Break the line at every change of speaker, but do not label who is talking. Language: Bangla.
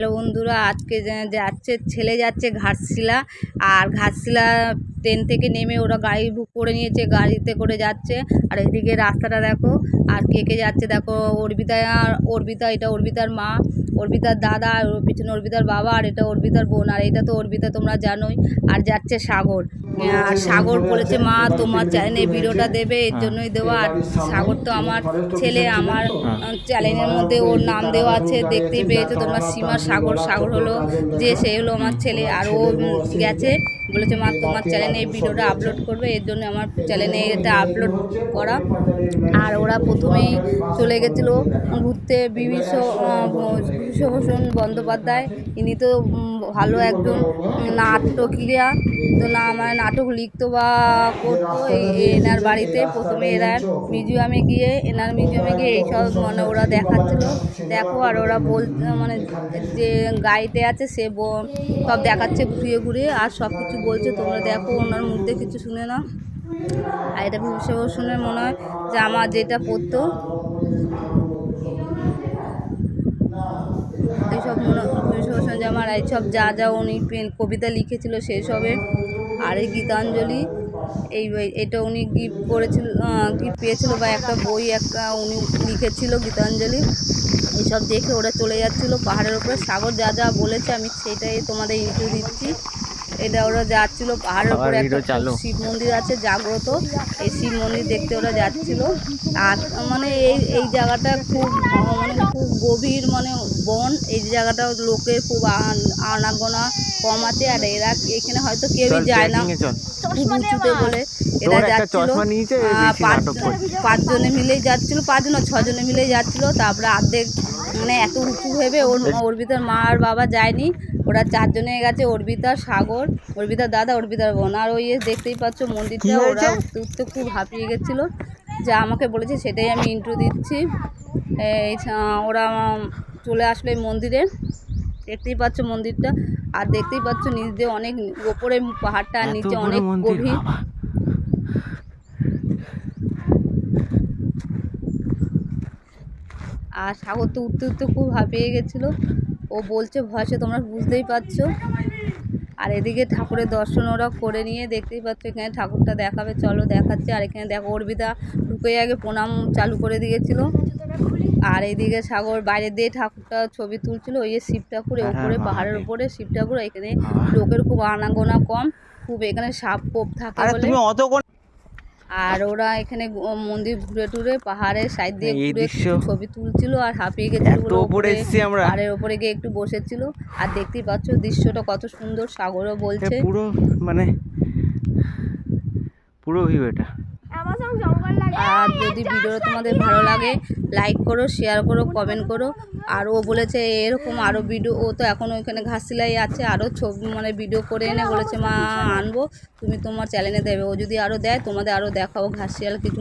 হ্যালো বন্ধুরা আজকে যাচ্ছে ছেলে যাচ্ছে ঘাটশিলা আর ঘাটশিলা ট্রেন থেকে নেমে ওরা গাড়ি বুক করে নিয়েছে, গাড়িতে করে যাচ্ছে। আর এদিকে রাস্তাটা দেখো, আর কে কে যাচ্ছে দেখো, অর্পিতা আর অর্পিতা, এটা অর্পিতার মা, অর্পিতার দাদা, আর পিছনে অর্পিতার বাবা, আর এটা অর্পিতার বোন, আর এটা তো অর্পিতা, তোমরা জানোই। আর যাচ্ছে সাগর। আর সাগর বলেছে, মা, তোমার চ্যানেলে ভিডিওটা দেবে, এর জন্যই দেওয়া। আর সাগর তো আমার ছেলে, আমার চ্যানেলের মধ্যে ওর নাম দেওয়া আছে, দেখতেই পেয়েছ তোমরা। সীমা সাগর সাগর হলো যে, সে হলো আমার ছেলে। আর ও গেছে বলেছে মা তোমার চ্যানেলে এই ভিডিওটা আপলোড করবে এর জন্য আমার চ্যানেলে এটা আপলোড করা। আর ওরা প্রথমেই চলে গেছিল ঘুরতে বিভীষ বিভীষভূষণ বন্দ্যোপাধ্যায়। ইনি তো ভালো একজন নাট্যক্রিয়া তো না আমার নাটক লিখতো বা করতো এনার বাড়িতে। প্রথমে এরা মিউজিয়ামে গিয়ে, এনার মিউজিয়ামে গিয়ে এইসব মানে ওরা দেখাচ্ছিল। দেখো, আর ওরা বল মানে যে গাড়িতে আছে, সে সব দেখাচ্ছে ঘুরিয়ে ঘুরিয়ে, আর সব কিছু বলছে, তোমরা দেখো, ওনার মধ্যে কিছু শুনে না আর এটা শুনে মনে হয় যে আমার যেটা পড়তো, এইসব মনে আমার এইসব যা যা উনি কবিতা লিখেছিল সেসবের সবে আর এই গীতাঞ্জলি, এই এটা উনি গিফট করেছিল গিফট পেয়েছিল বা একটা বই একটা উনি লিখেছিল গীতাঞ্জলি। এইসব দেখে ওরা চলে যাচ্ছিল পাহাড়ের উপরে। সাগর যা যা বলেছে আমি সেটাই তোমাদের ইন্টু দিচ্ছি। এটা ওরা যাচ্ছিল পাহাড়ের উপরে একটা শিব মন্দির আছে জাগ্রত। এই শিব মন্দির দেখতে ওরা যাচ্ছিল। আর মানে এই এই জায়গাটা খুব মানে খুব গভীর মানে বন। এই জায়গাটা লোকের খুব আনাগোনা কম আছে আর এরা এখানে হয়তো কেউই যায় না। উঁচুতে বলে এরা যাচ্ছিল। পাঁচজনে মিলেই যাচ্ছিল পাঁচজন না ছজনে মিলেই যাচ্ছিল। তারপরে অর্ধেক মানে এত উঁচু ভেবে ওর অর্পিতার মা আর বাবা যায়নি। ওরা চারজনে গেছে অর্পিতা সাগর অর্পিতার দাদা অর্পিতার বোন। আর ওই দেখতেই পাচ্ছ মন্দিরটা ওরা উঠতে উঠতে খুব হাঁপিয়ে গেছিল। যা আমাকে বলেছে সেটাই আমি ইন্ট্রো দিচ্ছি। এই ওরা চলে আসলো এই মন্দিরে। দেখতেই পাচ্ছ মন্দিরটা। আর দেখতেই পাচ্ছ নিচ দিয়ে অনেক ওপরে পাহাড়টা আর নিচে অনেক গভীর। আর সাগর তো উঠতে উঠতে খুব হাঁপিয়ে গেছিল। ও বলছে ভয়সে তোমরা বুঝতেই পারছ? আর এদিকে ঠাকুরের দর্শন ওরা করে নিয়ে দেখতেই পাচ্ছ এখানে ঠাকুরটা দেখাবে। চলো দেখাচ্ছে। আর এখানে দেখো অর্পিতা ঢুকে আগে প্রণাম চালু করে দিয়েছিল। আর এইদিকে সাগর বাইরে দিয়ে ঠাকুরটা ছবি তুলছিল ওই যে শিব ঠাকুর উপরে
হ্যাঁ,
পাহাড়ের। উপরে শিব ঠাকুর এখানে। লোকের খুব আনাগোনা কম। খুব এখানে সাপ কোপ থাকে বলে। আর ওরা এখানে মন্দির ঘুরে টুরে পাহাড়ের সাইড দিয়ে ঘুরে ছবি তুলছিল আর হাঁপিয়ে গেছিল
উপরে আমরা।
পাহাড়ের উপরে গিয়ে একটু বসেছিল। আর দেখতেই পাচ্ছ দৃশ্যটা কত সুন্দর সাগরও বলছে।
পুরো মানে পুরো ভিউ এটা।
আর যদি ভিডিওটা তোমাদের ভালো লাগে লাইক করো শেয়ার করো কমেন্ট করো। আর ও বলেছে এরকম আরও ভিডিও ও তো এখন ওইখানে ঘাস ঘাসিলাই আছে আরও ছবি মানে ভিডিও করে এনে বলেছে, মা, আনব, তুমি তোমার চ্যানেলে দেবে। ও যদি আরও দেয়, তোমাদের আরও দেখাবো ঘাসিয়াল কিছু